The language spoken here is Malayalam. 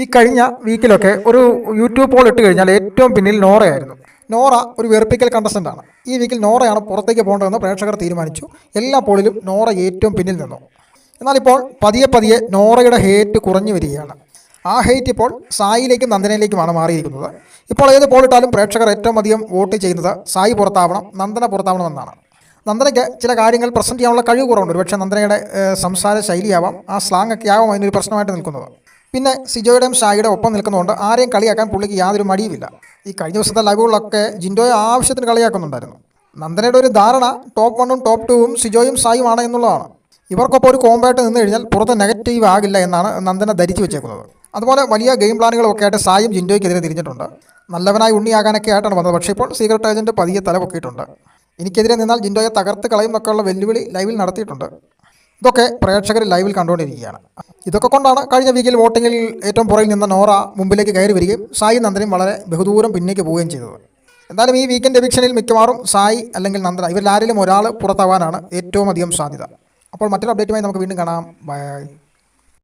ഈ കഴിഞ്ഞ വീക്കിലൊക്കെ ഒരു യൂട്യൂബ് പോൾ ഇട്ട് കഴിഞ്ഞാൽ ഏറ്റവും പിന്നിൽ നോറയായിരുന്നു. നോറ ഒരു വെറുപ്പിക്കൽ കണ്ടസ്റ്റന്റ് ആണ്. ഈ വീക്കിൽ നോറയാണ് പുറത്തേക്ക് പോകേണ്ടതെന്ന് പ്രേക്ഷകർ തീരുമാനിച്ചു. എല്ലാ പോളിലും നോറ ഏറ്റവും പിന്നിൽ നിന്നു. എന്നാൽ ഇപ്പോൾ പതിയെ പതിയെ നോറയുടെ ഹേറ്റ് കുറഞ്ഞു വരികയാണ്. ആ ഹേറ്റ് ഇപ്പോൾ സായിലേക്കും നന്ദനയിലേക്കുമാണ് മാറിയിരിക്കുന്നത്. ഇപ്പോൾ ഏത് പോളിട്ടാലും പ്രേക്ഷകർ ഏറ്റവും അധികം വോട്ട് ചെയ്യുന്നത് സായി പുറത്താവണം നന്ദന പുറത്താവണമെന്നാണ്. നന്ദനയ്ക്ക് ചില കാര്യങ്ങൾ പ്രസന്റ് ചെയ്യാനുള്ള കഴിവ് കുറവുണ്ട്. ഒരുപക്ഷെ നന്ദനയുടെ സംസാര ശൈലിയാവാം ആ സ്ലാങ് ഒക്കെ ആവാം അതിനൊരു പ്രശ്നമായിട്ട് നിൽക്കുന്നത്. പിന്നെ സിജോയുടെയും ഷായിയുടെ ഒപ്പം നിൽക്കുന്നതുകൊണ്ട് ആരെയും കളിയാക്കാൻ പുള്ളിക്ക് യാതൊരു മടിയുമില്ല. ഈ കഴിഞ്ഞ ദിവസത്തെ ലൈവുകളിലൊക്കെ ജിൻഡോയെ ആവശ്യത്തിന് കളിയാക്കുന്നുണ്ടായിരുന്നു. നന്ദനയുടെ ഒരു ധാരണ ടോപ്പ് വണ്ണും ടോപ്പ് ടൂവും സിജോയും സായുമാണ് എന്നുള്ളതാണ്. ഇവർക്കൊപ്പം ഒരു കോമ്പായിട്ട് നിന്ന് കഴിഞ്ഞാൽ പുറത്ത് നെഗറ്റീവ് ആകില്ല എന്നാണ് നന്ദന ധരിച്ചു വെച്ചേക്കുന്നത്. അതുപോലെ വലിയ ഗെയിം പ്ലാനുകളൊക്കെ ആയിട്ട് സായും ജിൻഡോയ്ക്കെതിരെ തിരിഞ്ഞിട്ടുണ്ട്. നല്ലവനായി ഉണ്ണിയാകാനൊക്കെ ആയിട്ടാണ് വന്നത്. പക്ഷേ ഇപ്പോൾ സീക്രട്ട് ഏജന്റ് പതിയെ തല പൊക്കിയിട്ടുണ്ട് എനിക്കെതിരെ നിന്നാൽ ജിൻഡോയെ തകർത്ത് കളയും എന്നൊക്കെയുള്ള വെല്ലുവിളി ലൈവിൽ നടത്തിയിട്ടുണ്ട്. ഇതൊക്കെ പ്രേക്ഷകർ ലൈവിൽ കണ്ടുകൊണ്ടിരിക്കുകയാണ്. ഇതൊക്കെ കൊണ്ടാണ് കഴിഞ്ഞ വീക്കിൽ വോട്ടിങ്ങിൽ ഏറ്റവും പുറകിൽ നിന്ന നോറ മുമ്പിലേക്ക് കയറി വരികയും സായി നന്ദനയും വളരെ ബഹുദൂരം പിന്നേക്ക് പോവുകയും ചെയ്തത്. എന്തായാലും ഈ വീക്കെൻഡ് എവിക്ഷനിൽ മിക്കവാറും സായി അല്ലെങ്കിൽ നന്ദന ഇവരിൽ ആരെങ്കിലും ഒരാൾ പുറത്താവാനാണ് ഏറ്റവും അധികം സാധ്യത. അപ്പോൾ മറ്റൊരു അപ്ഡേറ്റുമായി നമുക്ക് വീണ്ടും കാണാം. ബൈ